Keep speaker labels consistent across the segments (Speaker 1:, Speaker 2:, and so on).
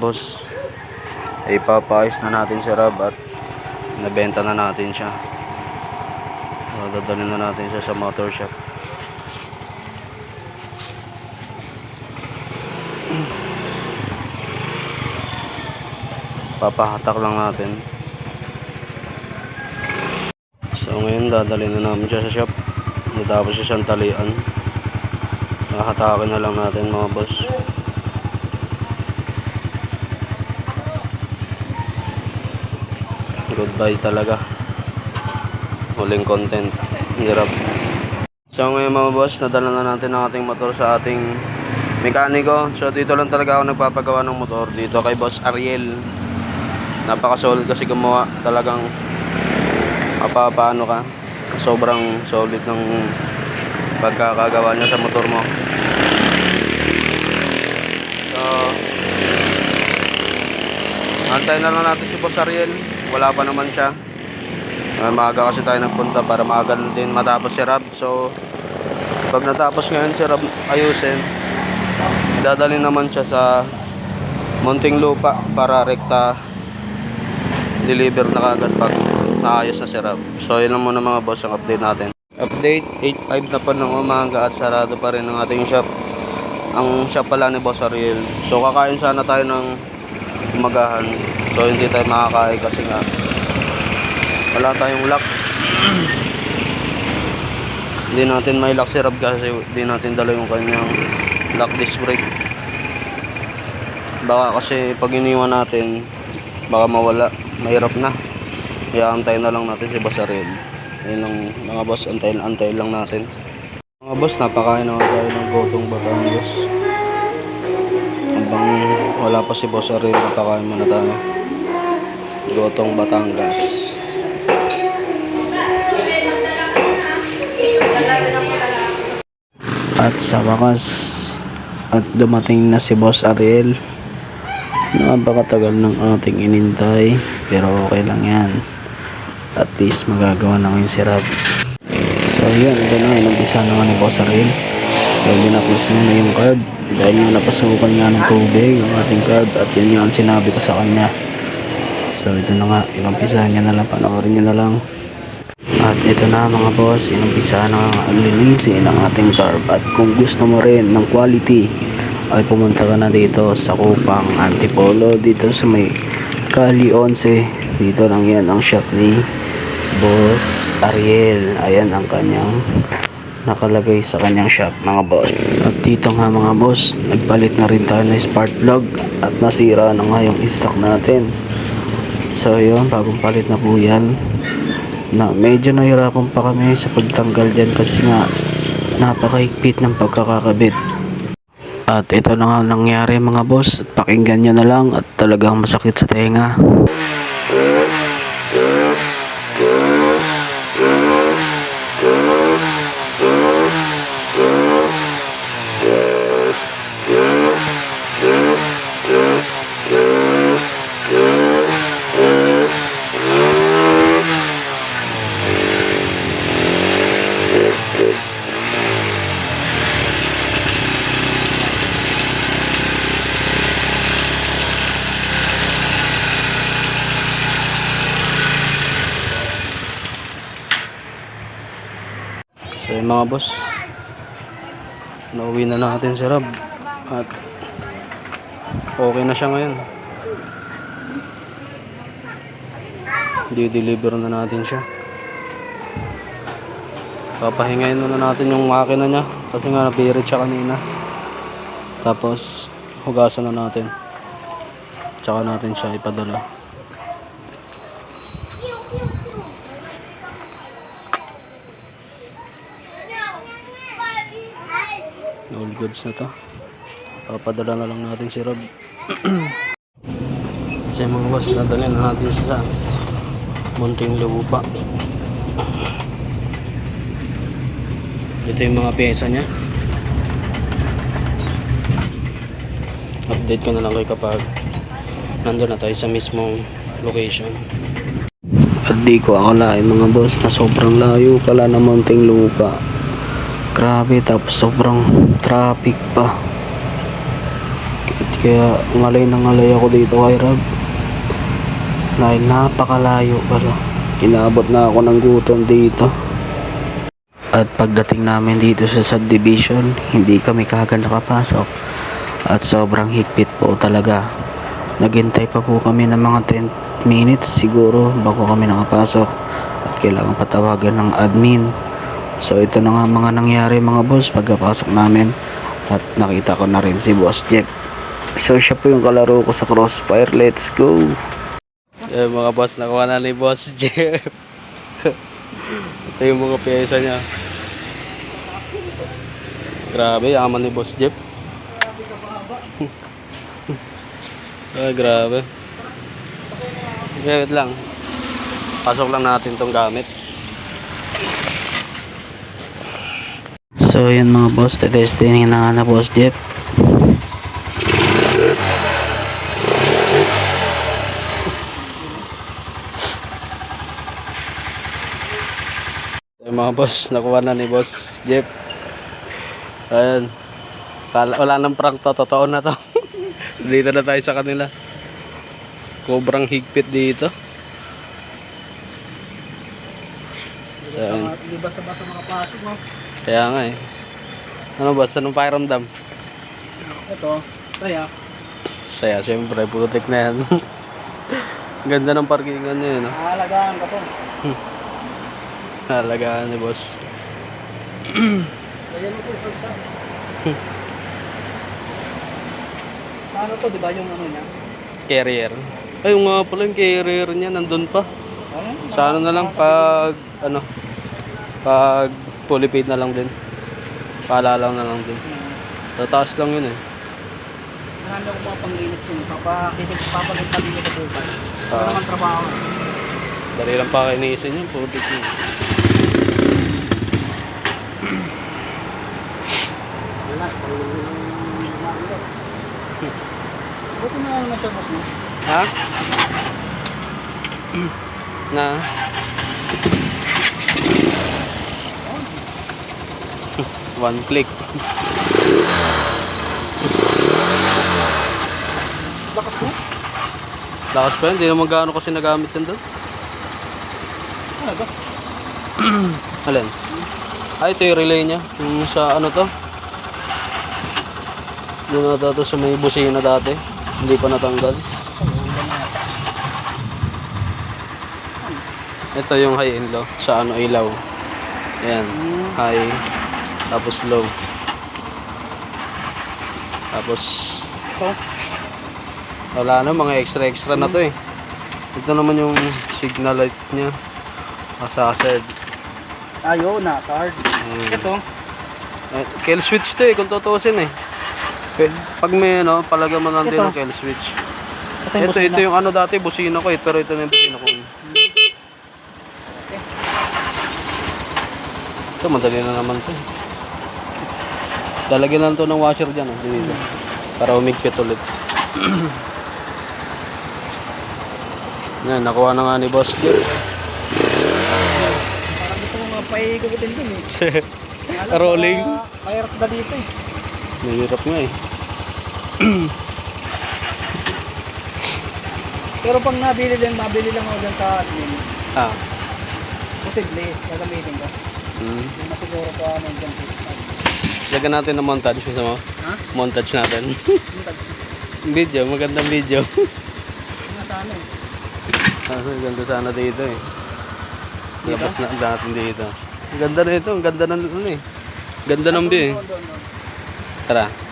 Speaker 1: boss. Ipapayos na natin si Rob at nabenta na natin siya. So, dadalhin na natin siya sa motor shop. Papahatak lang natin. So ngayon dadalhin na namin siya sa shop. Natapos siya siyang talian. Nakahatakin na lang natin mga boss. Goodbye talaga. Huling content. Hirap. So ngayon mga boss, nadala na natin ang ating motor sa ating mekaniko. So dito lang talaga ako nagpapagawa ng motor. Dito kay Boss Ariel. Napaka-solid kasi gumawa. Talagang mapapaano ka. Sobrang solid ng pagkakagawa niya sa motor mo. So, antayin na lang natin si Boss Ariel. Wala pa naman siya. Uh, maaga kasi tayo nagpunta para maaga din matapos si Rob. So, pag natapos ngayon si Rob ayusin, dadalhin naman siya sa Munting Lupa para rekta deliver na kagad pag naayos na si Rob. So, yun lang muna mga boss ang update natin. Update, 8.5 na pa ng umaga at sarado pa rin ang ating shop. Ang shop pala ni Boss Ariel. So, kakain sana tayo ng umagahan. So, hindi tayo makakain kasi nga wala tayong lock. hindi natin may lock Rob kasi hindi natin dala yung kanyang lock disc brake. Baka kasi pag iniwan natin, baka mawala. Mahirap na. Kaya antayin na lang natin si Boss Ariel. Ayun lang mga boss, antayin, antayin lang natin. Mga boss, napakain naman tayo ng gotong Batangas. Habang wala pa si Boss Ariel, napakain muna tayo. Gotong Batangas.
Speaker 2: At sa wakas, at dumating na si Boss Ariel. Napakatagal ng ating inintay, pero okay lang yan. At least magagawa na ngayon si Rob. So yun, ito na, inumpisa naman ni Boss Ariel. So binaklas mo na yung card dahil nga napasukan nga ng tubig ang ating card at yun nga ang sinabi ko sa kanya. So ito na nga, inumpisahan niya na lang, panoorin niya na lang. At ito na mga boss, inumpisa na ang linisin ang ating carb at kung gusto mo rin ng quality ay pumunta ka na dito sa Kupang Antipolo dito sa may Kali 11 dito lang yan ang shop ni Boss Ariel ayan ang kanyang nakalagay sa kanyang shop mga boss at dito nga mga boss nagpalit na rin tayo ng spark plug at nasira na nga yung stock natin so yun bagong palit na po yan na medyo nahirapan pa kami sa pagtanggal dyan kasi nga napakahigpit ng pagkakakabit. At ito na nga nangyari mga boss, pakinggan nyo na lang at talagang masakit sa tenga.
Speaker 1: Mga boss, nauwi na natin si Rob at okay na siya ngayon. Di-deliver na natin siya. Papahingayin muna natin yung makina niya kasi nga napirit siya kanina. Tapos hugasan na natin. Tsaka natin siya ipadala. All goods na to. Papadala na lang natin si Rob. Kasi mga boss, nadalhin na natin siya sa munting lupa. Ito yung mga pyesa niya. Update ko na lang kayo kapag nandun na tayo sa mismong location.
Speaker 2: At di ko akalain mga boss na sobrang layo pala ng munting lupa. Grabe tapos sobrang traffic pa. Kaya ngalay na ngalay ako dito kay Rob. Dahil napakalayo pala. Inabot na ako ng gutom dito. At pagdating namin dito sa subdivision, hindi kami kagad nakapasok. At sobrang higpit po talaga. Naghintay pa po kami ng mga 10 minutes siguro bago kami nakapasok. At kailangan patawagan ng admin. So ito na nga mga nangyari mga boss pagkapasok namin. At nakita ko na rin si Boss Jeff. So siya po yung kalaro ko sa Crossfire. Let's go!
Speaker 1: Eh, mga boss, nakuha na ni Boss Jeff. Ito yung mga pyesa niya. Grabe, yaman ni Boss Jeff. ah, grabe. Wait lang. Pasok lang natin tong gamit.
Speaker 2: So yun mga boss, testing na nga na Boss Jeff.
Speaker 1: Yung mga boss, nakuha na ni Boss Jeff. Kala, wala nang prank to, totoo na to. dito na tayo sa kanila. Kobrang higpit dito. Ayan.
Speaker 2: Hindi basta-basta makapasok mo.
Speaker 1: Kaya nga eh. Ano boss, anong pakiramdam?
Speaker 2: Ito, saya.
Speaker 1: Saya, syempre, putik na yan. Ganda ng parkingan niya, no?
Speaker 2: Aalagaan ka po.
Speaker 1: Halagaan ni boss.
Speaker 2: Ayan mo po, sa Paano to, di ba yung ano niya?
Speaker 1: Carrier. Ay, yung nga pala yung carrier niya, nandun pa.
Speaker 2: Ano?
Speaker 1: Sa ano na lang, pag, ano, pag fully paid na lang din. Paalala na lang din. Sa taas lang yun eh.
Speaker 2: Handa ko mga panglinis ko. Papakinig, papalit kami nito bukas.
Speaker 1: Ah.
Speaker 2: Wala naman trabaho.
Speaker 1: Dali lang pa kainisin yun, putik yun.
Speaker 2: Wala, Buti na naman siya, boss mo.
Speaker 1: Ha? Na? One click.
Speaker 2: Lakas mo?
Speaker 1: Lakas pa yun, hindi naman gaano kasi nagamit yan doon.
Speaker 2: Ano ba?
Speaker 1: Alin? Ay, ito yung relay niya. Yung sa ano to? Doon na to sa may busina dati. Hindi pa natanggal. Ito yung high and low. Sa ano ilaw. Ayan. High. Tapos low. Tapos
Speaker 2: Ito?
Speaker 1: wala na mga extra extra na to eh. Ito naman yung signal light niya. Hazard.
Speaker 2: Ayaw na, card.
Speaker 1: Mm.
Speaker 2: Ito?
Speaker 1: Eh, kill switch to eh, kung tutuusin eh. Pag may ano, palaga mo lang din ng kill switch.
Speaker 2: Ito yung
Speaker 1: Ito, ito yung ano dati, busina ko eh, pero ito na yung busina ko. Ito, madali na naman to. Talagyan lang to ng washer dyan, oh, dito. Para umigpit ulit. Yan, nakuha na nga ni Boss Jeff.
Speaker 2: Parang gusto ko nga paikutin dun eh.
Speaker 1: Rolling.
Speaker 2: Mahirap na dito eh.
Speaker 1: Mahirap nga eh.
Speaker 2: Pero pag nabili din, mabili lang ako dyan sa admin.
Speaker 1: Ah.
Speaker 2: Posible, gagamitin ko.
Speaker 1: Hmm.
Speaker 2: Hindi masiguro ko ano dyan.
Speaker 1: Lagyan natin ng montage gusto mo?
Speaker 2: Ha?
Speaker 1: Montage natin.
Speaker 2: Tag-
Speaker 1: video, magandang video.
Speaker 2: yung nasa ano eh.
Speaker 1: Kaso ganda sana dito eh. Labas na natin dito. Ang ganda na ito, ang ganda ng ano eh. Ganda ng view eh. Tara.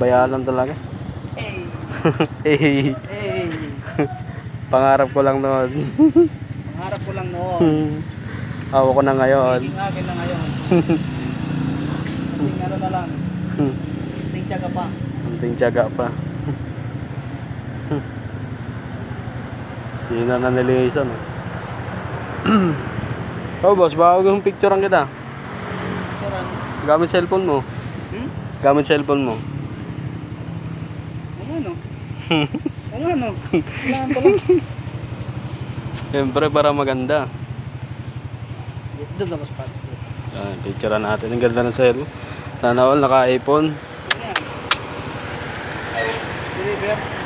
Speaker 1: Pabayaan lang talaga.
Speaker 2: Hey!
Speaker 1: hey,
Speaker 2: Hey!
Speaker 1: pangarap ko lang noon.
Speaker 2: Pangarap ko lang noon.
Speaker 1: Hawa ko na ngayon.
Speaker 2: Naging akin na ngayon. Naging ano na lang. Ting tiyaga pa.
Speaker 1: Kunting tiyaga pa. Hindi na nanilisan. oh boss, baka yung picturean kita. Gamit cellphone mo.
Speaker 2: Hmm?
Speaker 1: Gamit cellphone mo.
Speaker 2: Ano? Ano? Kailangan.
Speaker 1: Siyempre para maganda.
Speaker 2: Doon na mas pat.
Speaker 1: Ah, picturean natin. Ang ganda ng cell. Sana all naka-iPhone.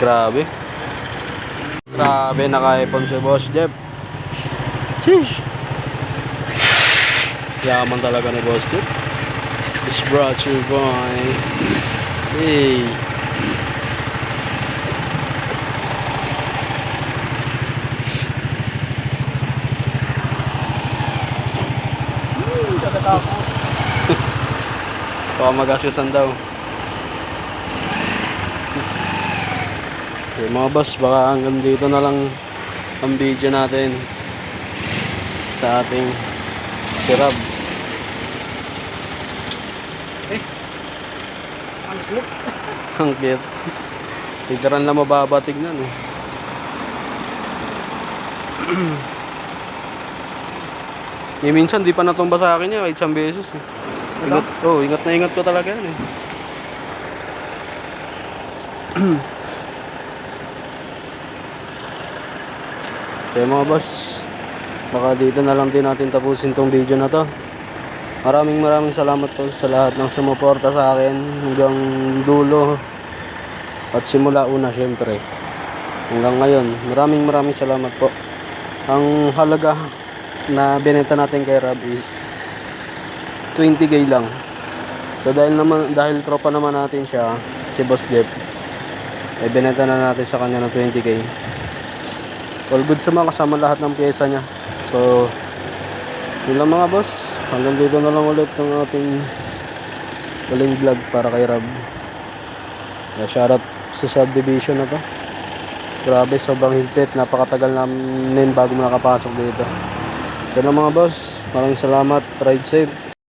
Speaker 1: Grabe. Grabe, naka-iPhone si Boss Jeff. Sheesh. Yaman talaga ni Boss Jeff. It's brought to you by... Hey. Baka magasusan daw. Okay, mga boss, baka hanggang dito na lang ang video natin sa ating sirab.
Speaker 2: Ang cute.
Speaker 1: Ang cute. Tigran lang mababa tignan eh. eh minsan di pa natumba sa akin yan kahit isang beses eh. Ingat, oh, ingat na ingat ko talaga yan eh. Kaya mga boss, baka dito na lang din natin tapusin tong video na to. Maraming maraming salamat po sa lahat ng sumuporta sa akin hanggang dulo at simula una syempre hanggang ngayon. Maraming maraming salamat po. Ang halaga na binenta natin kay Rob is 20k lang. So dahil naman dahil tropa naman natin siya, si Boss Jeff, ay binenta na natin sa kanya ng 20k. All good sa mga kasama lahat ng pyesa niya. So, yun lang mga boss. Hanggang dito na lang ulit ang ating huling vlog para kay Rob. Uh, shoutout sa subdivision na to. Grabe, sobrang higpit. Napakatagal namin bago nakapasok dito. So na mga boss, maraming salamat. Ride safe.